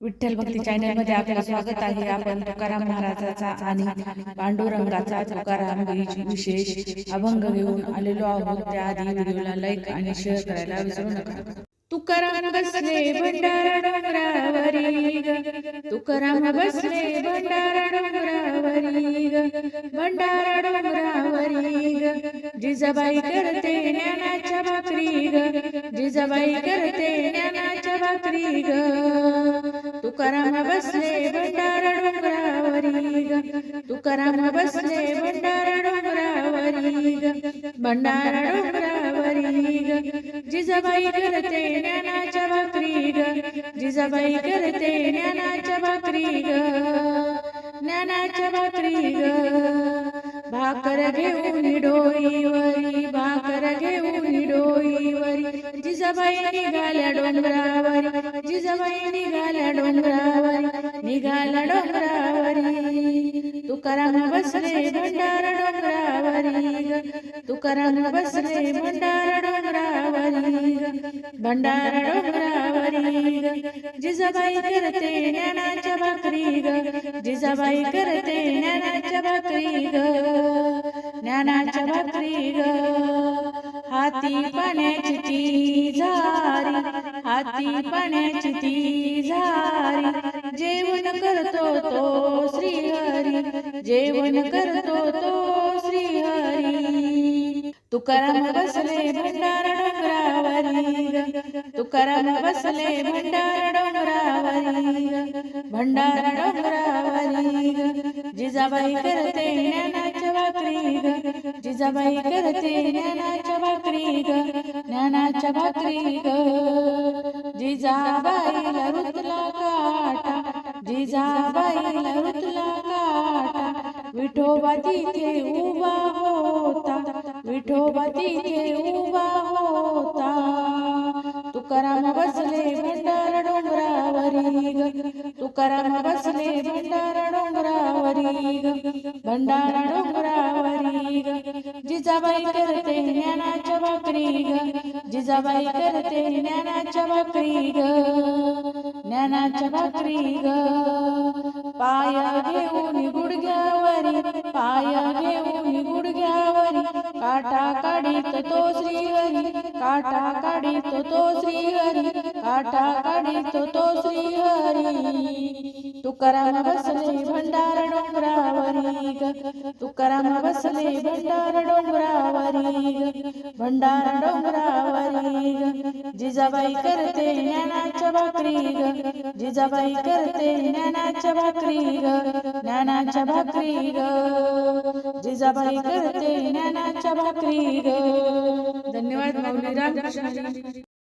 विठ्ठल भक्ती चॅनलमध्ये आपलं स्वागत आहे. आपण तुकाराम महाराजाचा आणि पांडुरंगाचा तुकाराम विशेष अभंग घेऊन आलेलो आहोत. त्याआधी व्हिडिओला लाईक आणि शेअर करायला विसरू नका. तुकाराम बसले भंडारा डोंगरावरी. तुकाराम बसले भंडारा डोंगरावरी. भंडारा डोंगरावरी. जिजाबाई करते ज्ञानाच्या भाकरी ग जिजाबाई करते ज्ञानाच्या भाकरी ग तुकाराम बसले भंडारा डोंगरावरी ग. तुकाराम बसले भंडारा डोंगरावरी ग. भंडारा डोंगरावरी ग. जिजाबाई करते ज्ञानाच्या भाकरी ग. जिजाबाई करते ज्ञानाच्या भाकरी ग. ज्ञानाच्या भाकरी ग. भाकर घेऊन डोईवरी भाकर घेऊन डोईवरी जिजाबाई निघाल्या डोंगरावरी. जिजाबाई निघाल्या डोंगरावरी निघाला डोंगरावरी. तुकाराम बसले भंडारा डोंगरावरी. तुकाराम बसले भंडारा डोंगरावरी. ग भंडारा डोंगरावरी. जिजाबाई करते ज्ञानाच्या भाकरी ग. जिजाबाई करते ज्ञानाच्या भाकरी ग. ज्ञानाच्या भाकरी ग. हाती पाण्याची ती झारी हाती पाण्याची ती झारी. जेवण करतो तो श्रीहरी जेवण करतो तो श्रीहरी. तुकाराम बसले भंडार डोंगरावरी तुकाराम बसले भंडार डोंगरावरी. भंडार डोंगरावरी जिजाबाई करते ज्ञानाच्या भाकरी जिजाबाई करते ज्ञानाच्या भाकरी ग ज्ञानाच्या भाकरी ग जिजाबाईला रुतला काटा जिजाबाईला रुतला काटा. विठोबा तिथे उभा होता विठोबा तिथे उभा होता. तुकाराम बसले भंडार डोंगरावरी ग तुकाराम बसले भंडार डोंगरावरी ग भंडारा डोंगरावरी ग जिजाबाई करते ज्ञानाच्या भाकरी ग. जिजाबाई करते ज्ञानाच्या भाकरी ग. ज्ञानाच्या भाकरी ग. पाया घेऊन गुडघ्यावरी पाया घेऊन गुडघ्यावरी काटा काढीत तो श्रीहरी काटा काढीत तो श्रीहरी काटा काढीत तो श्रीहरी. तुकाराम बसले भंडार डोंगरावरी तुकाराम बसले भंडार डोंगरावरी भंडार डोंगरावरी जिजाबाई करते ज्ञानाच्या भाकरी जिजाबाई करते ज्ञानाच्या भाकरी ज्ञानाच्या भाकरी जिजाबाई करते ज्ञानाच्या भाकरी धन्यवाद माऊली रामकृष्ण